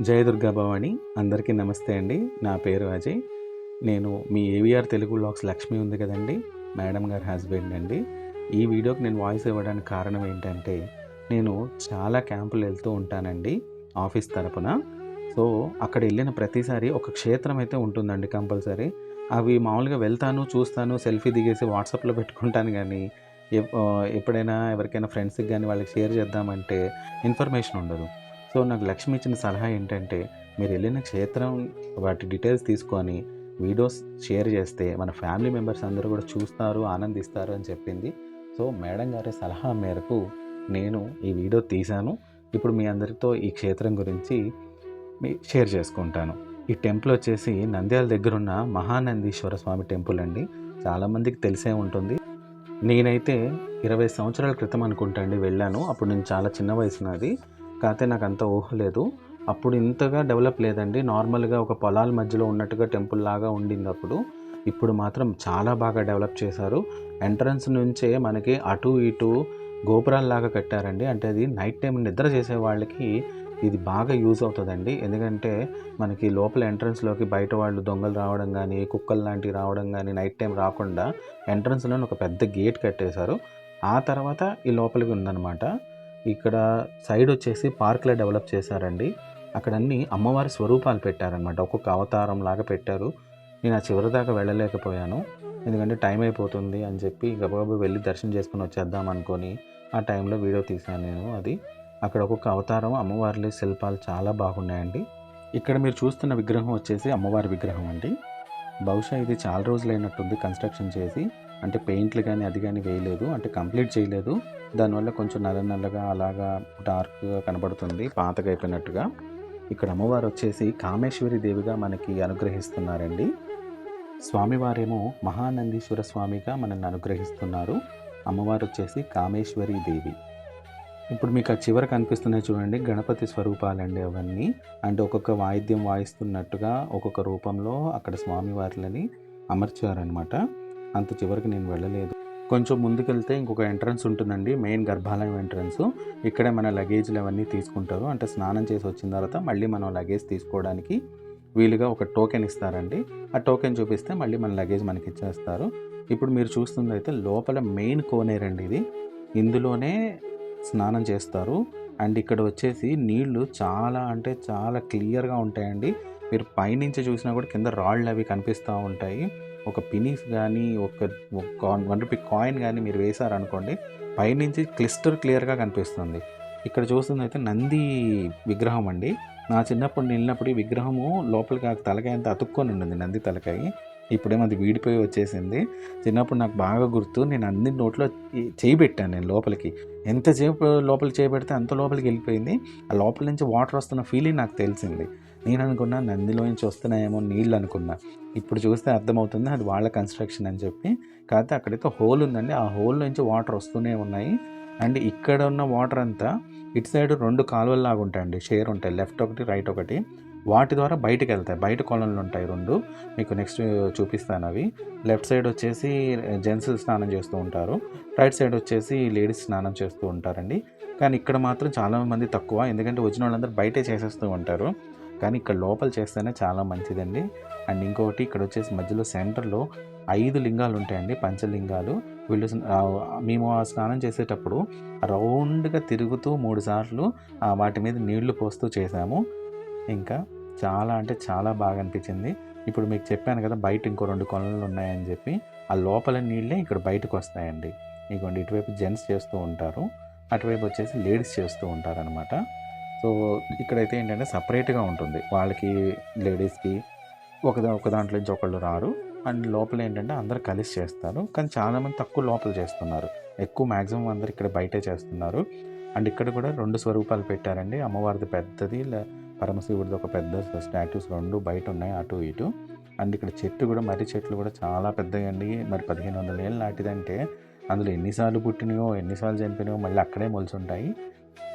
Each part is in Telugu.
జయ దుర్గా భవాని. అందరికీ నమస్తే అండి. నా పేరు అజయ్. నేను మీ ఏవిఆర్ తెలుగు బ్లాగ్స్ లక్ష్మి ఉంది కదండి. మేడం గారి హస్బెండ్ అండి. ఈ వీడియోకి నేను వాయిస్ ఇవ్వడానికి కారణం ఏంటంటే నేను చాలా క్యాంపులు వెళ్తూ ఉంటానండి ఆఫీస్ తరపున. సో అక్కడ వెళ్ళిన ప్రతిసారి ఒక క్షేత్రం అయితే ఉంటుందండి కంపల్సరీ. అవి మామూలుగా వెళ్తాను చూస్తాను సెల్ఫీ దిగేసి వాట్సాప్లో పెట్టుకుంటాను కానీ ఎప్పుడైనా ఎవరికైనా ఫ్రెండ్స్కి కానీ వాళ్ళకి షేర్ చేద్దామంటే ఇన్ఫర్మేషన్ ఉండదు. సో నాకు లక్ష్మి ఇచ్చిన సలహా ఏంటంటే మీరు వెళ్ళిన క్షేత్రం వాటి డీటెయిల్స్ తీసుకొని వీడియోస్ షేర్ చేస్తే మన ఫ్యామిలీ మెంబర్స్ అందరూ కూడా చూస్తారు ఆనందిస్తారు అని చెప్పింది. సో మేడం గారి సలహా మేరకు నేను ఈ వీడియో తీశాను. ఇప్పుడు మీ అందరితో ఈ క్షేత్రం గురించి మీ షేర్ చేసుకుంటాను. ఈ టెంపుల్ వచ్చేసి నంద్యాల దగ్గర ఉన్న మహానందీశ్వర స్వామి టెంపుల్ అండి. చాలామందికి తెలిసే ఉంటుంది. నేనైతే ఇరవై సంవత్సరాల క్రితం అనుకుంటా అండి వెళ్ళాను. అప్పుడు నేను చాలా చిన్న వయసు నాది కాకపోతే నాకు అంత ఊహ లేదు. అప్పుడు ఇంతగా డెవలప్ లేదండి. నార్మల్గా ఒక పొలాల మధ్యలో ఉన్నట్టుగా టెంపుల్ లాగా ఉండింది అప్పుడు ఇప్పుడు మాత్రం చాలా బాగా డెవలప్ చేశారు. ఎంట్రన్స్ నుంచే మనకి అటు ఇటు గోపురాల్లాగా కట్టారండి. అంటే అది నైట్ టైం నిద్ర చేసే వాళ్ళకి ఇది బాగా యూజ్ అవుతుందండి. ఎందుకంటే మనకి లోపల ఎంట్రన్స్లోకి బయట వాళ్ళు దొంగలు రావడం కానీ కుక్కలు లాంటివి రావడం కానీ నైట్ టైం రాకుండా ఎంట్రన్స్లోనే ఒక పెద్ద గేట్ కట్టేశారు. ఆ తర్వాత ఈ లోపలికి ఉందన్నమాట. ఇక్కడ సైడ్ వచ్చేసి పార్క్లో డెవలప్ చేశారండి. అక్కడ అన్ని అమ్మవారి స్వరూపాలు పెట్టారనమాట ఒక్కొక్క అవతారం లాగా పెట్టారు. నేను ఆ చివరి దాకా వెళ్ళలేకపోయాను. ఎందుకంటే టైం అయిపోతుంది అని చెప్పి గబగబా వెళ్ళి దర్శనం చేసుకుని వచ్చేద్దాం అనుకొని ఆ టైంలో వీడియో తీశాను నేను అది. అక్కడ ఒక్కొక్క అవతారం అమ్మవారి శిల్పాలు చాలా బాగున్నాయండి. ఇక్కడ మీరు చూస్తున్న విగ్రహం వచ్చేసి అమ్మవారి విగ్రహం అండి. బహుశా ఇది చాలా రోజులైనట్టుంది కన్స్ట్రక్షన్ చేసి. అంటే పెయింట్లు కానీ అది కానీ వేయలేదు. అంటే కంప్లీట్ చేయలేదు. దానివల్ల కొంచెం నల్ల నల్లగా అలాగా డార్క్గా కనబడుతుంది పాతగా అయిపోయినట్టుగా ఇక్కడ అమ్మవారు వచ్చేసి కామేశ్వరి దేవిగా మనకి అనుగ్రహిస్తున్నారండి. స్వామివారేమో మహానందీశ్వర స్వామిగా మనల్ని అనుగ్రహిస్తున్నారు. అమ్మవారు వచ్చేసి కామేశ్వరి దేవి. ఇప్పుడు మీకు ఆ చివర కనిపిస్తున్నాయి చూడండి గణపతి స్వరూపాలండి అవన్నీ. అంటే ఒక్కొక్క వాయిద్యం వాయిస్తున్నట్టుగా ఒక్కొక్క రూపంలో అక్కడ స్వామివార్లని అమర్చారనమాట అంత చివరికి నేను వెళ్ళలేదు. కొంచెం ముందుకెళ్తే ఇంకొక ఎంట్రన్స్ ఉంటుందండి మెయిన్ గర్భాలయం ఎంట్రన్స్ ఇక్కడే మన లగేజ్లు అవన్నీ తీసుకుంటారు. అంటే స్నానం చేసి వచ్చిన తర్వాత మళ్ళీ మనం లగేజ్ తీసుకోవడానికి వీలుగా ఒక టోకెన్ ఇస్తారండి. ఆ టోకెన్ చూపిస్తే మళ్ళీ మన లగేజ్ మనకి ఇచ్చేస్తారు. ఇప్పుడు మీరు చూస్తుంది అయితే లోపల మెయిన్ కోనేరండి ఇది. ఇందులోనే స్నానం చేస్తారు. అండ్ ఇక్కడ వచ్చేసి నీళ్ళు చాలా అంటే చాలా క్లియర్గా ఉంటాయండి. మీరు పైనుంచి చూసినా కూడా కింద రాళ్ళు అవి కనిపిస్తూ ఉంటాయి. ఒక పినీస్ కానీ ఒక వన్ రూపీ కాయిన్ కానీ మీరు వేశారనుకోండి పైనుంచి క్లిస్టర్ క్లియర్గా కనిపిస్తుంది. ఇక్కడ చూస్తుంది అయితే నంది విగ్రహం అండి. నా చిన్నప్పుడు వెళ్ళినప్పుడు ఈ విగ్రహము లోపలికి ఆ తలకాయ అంతా అతుక్కొని ఉండింది నంది తలకాయ. ఇప్పుడేమో అది వీడిపోయి వచ్చేసింది. చిన్నప్పుడు నాకు బాగా గుర్తు నేను అన్ని నోట్లో చేయి పెట్టాను నేను లోపలికి. ఎంతసేపు లోపలికి చేయబెడితే అంత లోపలికి వెళ్ళిపోయింది. ఆ లోపల నుంచి వాటర్ వస్తున్న ఫీలింగ్ నాకు తెలిసింది. నేను అనుకున్నా నందిలో నుంచి వస్తున్నాయేమో నీళ్ళు అనుకున్నా ఇప్పుడు చూస్తే అర్థమవుతుంది అది వాళ్ళ కన్స్ట్రక్షన్ అని చెప్పి. కాకపోతే అక్కడైతే హోల్ ఉందండి. ఆ హోల్ నుంచి వాటర్ వస్తూనే ఉన్నాయి. అండ్ ఇక్కడ ఉన్న వాటర్ అంతా ఇటు సైడ్ రెండు కాలువల్లాగా ఉంటాయండి. షేర్ ఉంటాయి. లెఫ్ట్ ఒకటి రైట్ ఒకటి. వాటి ద్వారా బయటకు వెళ్తాయి. బయట కొలనులు ఉంటాయి రెండు. మీకు నెక్స్ట్ చూపిస్తాను అవి. లెఫ్ట్ సైడ్ వచ్చేసి జెంట్స్ స్నానం చేస్తూ ఉంటారు. రైట్ సైడ్ వచ్చేసి లేడీస్ స్నానం చేస్తూ ఉంటారండి. కానీ ఇక్కడ మాత్రం చాలామంది తక్కువ. ఎందుకంటే వచ్చిన వాళ్ళందరూ బయటే చేసేస్తూ ఉంటారు. కానీ ఇక్కడ లోపల చేస్తేనే చాలా మంచిదండి. అండ్ ఇంకొకటి ఇక్కడ వచ్చేసి మధ్యలో సెంటర్లో ఐదు లింగాలు ఉంటాయండి పంచలింగాలు. వీళ్ళు మేము ఆ స్నానం చేసేటప్పుడు రౌండ్గా తిరుగుతూ మూడు సార్లు వాటి మీద నీళ్ళు పోస్తూ చేసాము ఇంకా చాలా అంటే చాలా బాగా అనిపించింది. ఇప్పుడు మీకు చెప్పాను కదా బయట ఇంకో రెండు కొలలు ఉన్నాయని చెప్పి ఆ లోపల నీళ్ళే ఇక్కడ బయటకు వస్తాయండి. ఇదిగోండి ఇటువైపు జెంట్స్ చేస్తూ ఉంటారు అటువైపు వచ్చేసి లేడీస్ చేస్తూ ఉంటారు అనమాట సో ఇక్కడైతే ఏంటంటే సపరేట్గా ఉంటుంది. వాళ్ళకి లేడీస్కి ఒక ఒక దాంట్లో నుంచి ఒకళ్ళు రారు. అండ్ లోపల ఏంటంటే అందరు కలిసి చేస్తారు. కానీ చాలామంది తక్కువ లోపల చేస్తున్నారు. ఎక్కువ మ్యాక్సిమం అందరు ఇక్కడ బయటే చేస్తున్నారు. అండ్ ఇక్కడ కూడా రెండు స్వరూపాలు పెట్టారండి. అమ్మవారిది పెద్దది పరమశివుడిది ఒక పెద్ద స్టాట్యూస్ రెండు బయట ఉన్నాయి అటు ఇటు. అండ్ ఇక్కడ చెట్టు కూడా మర్రి చెట్లు కూడా చాలా పెద్దగా అండి. మరి పదిహేను వందల ఏళ్ళు నాటిదంటే అందులో ఎన్నిసార్లు పుట్టినాయో ఎన్నిసార్లు చనిపోయినాయో మళ్ళీ అక్కడే మొలుచుంటాయి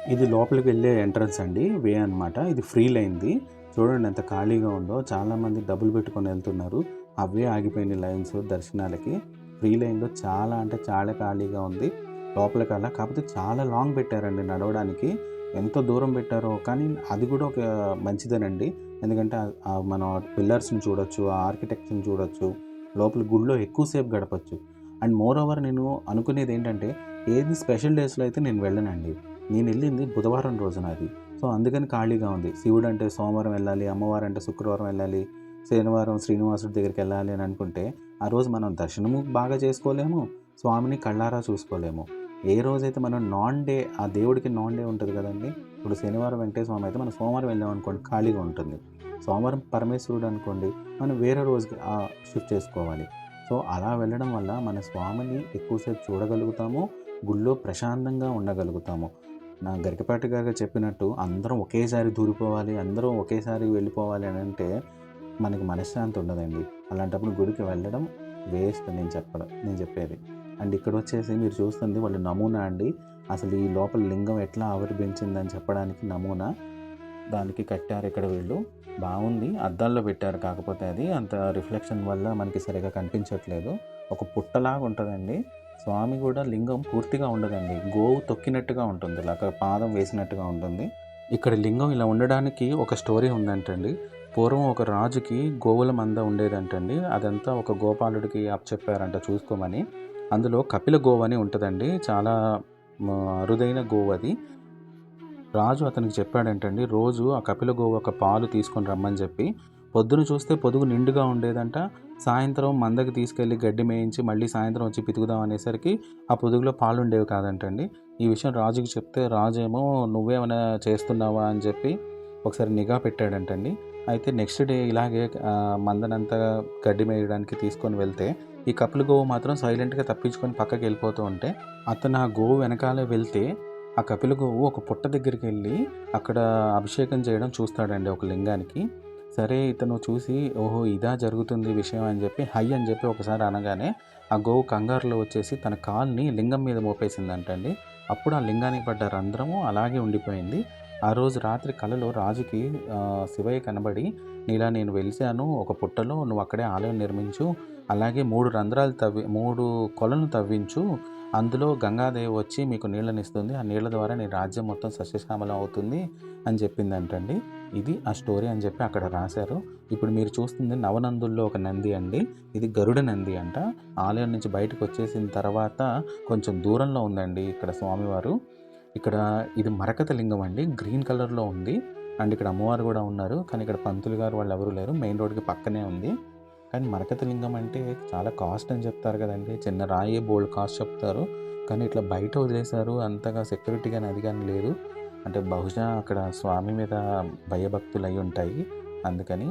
ఇది లోపలికి వెళ్ళే ఎంట్రన్స్ అండి. వే అన్నమాట. ఇది ఫ్రీ లైన్ది. చూడండి ఎంత ఖాళీగా ఉందో. చాలామంది డబ్బులు పెట్టుకొని వెళ్తున్నారు. అవే ఆగిపోయిన లైన్స్ దర్శనాలకి. ఫ్రీ లైన్లో చాలా అంటే చాలా ఖాళీగా ఉంది. లోపలికి అలా కాకపోతే చాలా లాంగ్ పెట్టారండి నడవడానికి. ఎంత దూరం పెట్టారో కానీ అది కూడా ఒక మంచిదేనండి. ఎందుకంటే మన పిల్లర్స్ని చూడొచ్చు ఆ ఆర్కిటెక్చర్ని చూడొచ్చు. లోపల గుడిలో ఎక్కువసేపు గడపచ్చు. అండ్ మోర్ ఓవర్ నేను అనుకునేది ఏంటంటే ఏది స్పెషల్ డేస్లో అయితే నేను వెళ్ళనండి. నేను వెళ్ళింది బుధవారం రోజున అది. సో అందుకని ఖాళీగా ఉంది. శివుడు అంటే సోమవారం వెళ్ళాలి అమ్మవారు అంటే శుక్రవారం వెళ్ళాలి శనివారం శ్రీనివాసుడి దగ్గరికి వెళ్ళాలి అని అనుకుంటే ఆ రోజు మనం దర్శనము బాగా చేసుకోలేము స్వామిని కళ్ళారా చూసుకోలేము. ఏ రోజైతే మనం నాన్ డే ఆ దేవుడికి నాన్ డే ఉంటుంది కదండి ఇప్పుడు శనివారం వెంకటేశ్వర స్వామి అయితే మనం సోమవారం వెళ్ళాం అనుకోండి ఖాళీగా ఉంటుంది. సోమవారం పరమేశ్వరుడు అనుకోండి మనం వేరే రోజుకి షిఫ్ట్ చేసుకోవాలి. సో అలా వెళ్ళడం వల్ల మన స్వామిని ఎక్కువసేపు చూడగలుగుతాము గుళ్ళో ప్రశాంతంగా ఉండగలుగుతాము. నా గరికపాటి గారు చెప్పినట్టు అందరం ఒకేసారి దూరిపోవాలి అందరం ఒకేసారి వెళ్ళిపోవాలి అని అంటే మనకి మనశ్శాంతి ఉండదండి. అలాంటప్పుడు గుడికి వెళ్ళడం వేస్ట్ నేను చెప్పడం నేను చెప్పేది. అండ్ ఇక్కడ వచ్చేసి మీరు చూస్తుంది వాళ్ళు నమూనా అండి. అసలు ఈ లోపల లింగం ఎట్లా ఆవిర్భించిందని చెప్పడానికి నమూనా. దానికి కట్టారు ఇక్కడ వీళ్ళు. బాగుంది. అద్దాల్లో పెట్టారు కాకపోతే అది. అంత రిఫ్లెక్షన్ వల్ల మనకి సరిగా కనిపించట్లేదు. ఒక పుట్టలాగా ఉంటుందండి. స్వామి కూడా లింగం పూర్తిగా ఉండదండి. గోవు తొక్కినట్టుగా ఉంటుంది. ఇలా అక్కడ పాదం వేసినట్టుగా ఉంటుంది. ఇక్కడ లింగం ఇలా ఉండడానికి ఒక స్టోరీ ఉందంటండి. పూర్వం ఒక రాజుకి గోవుల మంద ఉండేదంటండి. అదంతా ఒక గోపాలుడికి అప్పచెప్పారంట చూసుకోమని. అందులో కపిల గోవు అని ఉంటుందండి. చాలా అరుదైన గోవు అది. రాజు అతనికి చెప్పాడంటండి రోజు ఆ కపిల గోవు ఒక పాలు తీసుకొని రమ్మని చెప్పి పొద్దున చూస్తే పొదుగు నిండుగా ఉండేదంట. సాయంత్రం మందకి తీసుకెళ్ళి గడ్డి మేయించి మళ్ళీ సాయంత్రం వచ్చి పితుకుదాం అనేసరికి ఆ పొదుగులో పాలు ఉండేవి కాదంటండి. ఈ విషయం రాజుకి చెప్తే రాజు ఏమో నువ్వేమైనా చేస్తున్నావా అని చెప్పి ఒకసారి నిఘా పెట్టాడంటండి. అయితే నెక్స్ట్ డే ఇలాగే మందనంతా గడ్డి మేయడానికి తీసుకొని వెళ్తే ఈ కపులు గోవు మాత్రం సైలెంట్గా తప్పించుకొని పక్కకి వెళ్ళిపోతూ ఉంటే అతను ఆ గోవు వెనకాలే వెళ్తే ఆ కపిల గోవు ఒక పుట్ట దగ్గరికి వెళ్ళి అక్కడ అభిషేకం చేయడం చూస్తాడండి ఒక లింగానికి. సరే ఇతను చూసి ఓహో ఇదా జరుగుతుంది విషయం అని చెప్పి హై అని చెప్పి ఒకసారి అనగానే ఆ గోవు కంగారులో వచ్చేసి తన కాల్ని లింగం మీద మోపేసిందంటండి. అప్పుడు ఆ లింగానికి పడ్డ రంధ్రము అలాగే ఉండిపోయింది. ఆ రోజు రాత్రి కలలో రాజుకి శివయ్య కనబడి నీలా నేను వెలిసాను ఒక పుట్టలో నువ్వు అక్కడే ఆలయం నిర్మించు అలాగే మూడు రంధ్రాలు తవ్వి మూడు కొలను తవ్వించు అందులో గంగాదేవి వచ్చి మీకు నీళ్ళని ఇస్తుంది ఆ నీళ్ళ ద్వారా నీ రాజ్యం మొత్తం సస్యశ్యామలం అవుతుంది అని చెప్పిందంటండి. ఇది ఆ స్టోరీ అని చెప్పి అక్కడ రాశారు. ఇప్పుడు మీరు చూస్తుంది నవనందుల్లో ఒక నంది అండి. ఇది గరుడ నంది అంట. ఆలయం నుంచి బయటకు వచ్చేసిన తర్వాత కొంచెం దూరంలో ఉందండి ఇక్కడ స్వామివారు. ఇక్కడ ఇది మరకత లింగం అండి. గ్రీన్ కలర్లో ఉంది. అండ్ ఇక్కడ అమ్మవారు కూడా ఉన్నారు. కానీ ఇక్కడ పంతులు గారు వాళ్ళు ఎవరు లేరు. మెయిన్ రోడ్కి పక్కనే ఉంది. కానీ మరకత లింగం అంటే చాలా కాస్ట్ అని చెప్తారు కదండి. చిన్న రాయి బోల్డ్ కాస్ట్ చెప్తారు. కానీ ఇట్లా బయట వదిలేశారు. అంతగా సెక్యూరిటీ కానీ అది కానీ లేదు. అంటే బహుశా అక్కడ స్వామి మీద భయభక్తులు అయి ఉంటాయి. అందుకని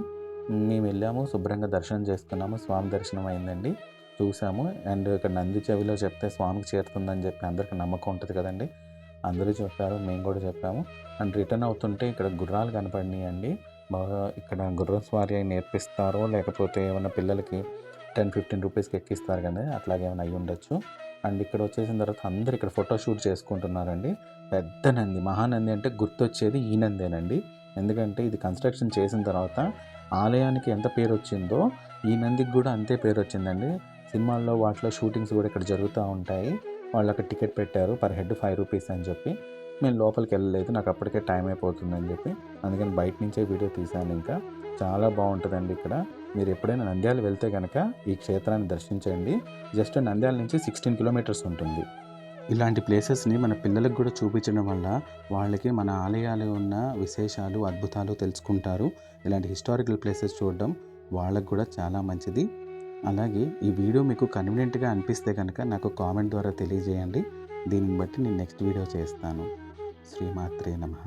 మేము వెళ్ళాము శుభ్రంగా దర్శనం చేసుకున్నాము. స్వామి దర్శనం అయిందండి. చూసాము. అండ్ ఇక్కడ నంది చెవిలో చెప్తే స్వామికి చేరుతుందని చెప్పి అందరికి నమ్మకం ఉంటుంది కదండి. అందరూ చెప్పారు మేము కూడా చెప్పాము. అండ్ రిటర్న్ అవుతుంటే ఇక్కడ గుర్రాలు కనపడినాయండి. బాగా ఇక్కడ గుర్రం స్వారీ అయి నేర్పిస్తారో లేకపోతే ఏమైనా పిల్లలకి టెన్ ఫిఫ్టీన్ రూపీస్కి ఎక్కిస్తారు కానీ అట్లాగే ఏమైనా అయ్యి ఉండొచ్చు. అండ్ ఇక్కడ వచ్చేసిన తర్వాత అందరు ఇక్కడ ఫోటో షూట్ చేసుకుంటున్నారండి. పెద్ద నంది మహానంది అంటే గుర్తొచ్చేది ఈ నందేనండి. ఎందుకంటే ఇది కన్స్ట్రక్షన్ చేసిన తర్వాత ఆలయానికి ఎంత పేరు వచ్చిందో ఈ నందికి కూడా అంతే పేరు వచ్చిందండి సినిమాల్లో వాటిలో షూటింగ్స్ కూడా ఇక్కడ జరుగుతూ ఉంటాయి. వాళ్ళు అక్కడ టికెట్ పెట్టారు పర్ హెడ్ ఫైవ్ రూపీస్ అని చెప్పి. మేము లోపలికి వెళ్ళలేదు నాకు అప్పటికే టైం అయిపోతుందని చెప్పి. అందుకని బయట నుంచే వీడియో తీశాను ఇంకా. చాలా బాగుంటుందండి ఇక్కడ. మీరు ఎప్పుడైనా నంద్యాల వెళ్తే కనుక ఈ క్షేత్రాన్ని దర్శించండి. జస్ట్ నంద్యాల నుంచి సిక్స్టీన్ కిలోమీటర్స్ ఉంటుంది. ఇలాంటి ప్లేసెస్ని మన పిల్లలకు కూడా చూపించడం వల్ల వాళ్ళకి మన ఆలయాలు ఉన్న విశేషాలు అద్భుతాలు తెలుసుకుంటారు. ఇలాంటి హిస్టారికల్ ప్లేసెస్ చూడడం వాళ్ళకు కూడా చాలా మంచిది. అలాగే ఈ వీడియో మీకు కన్వీనియంట్గా అనిపిస్తే కనుక నాకు కామెంట్ ద్వారా తెలియజేయండి. దీనిని బట్టి నేను నెక్స్ట్ వీడియో చేస్తాను. శ్రీమాత్రే నమః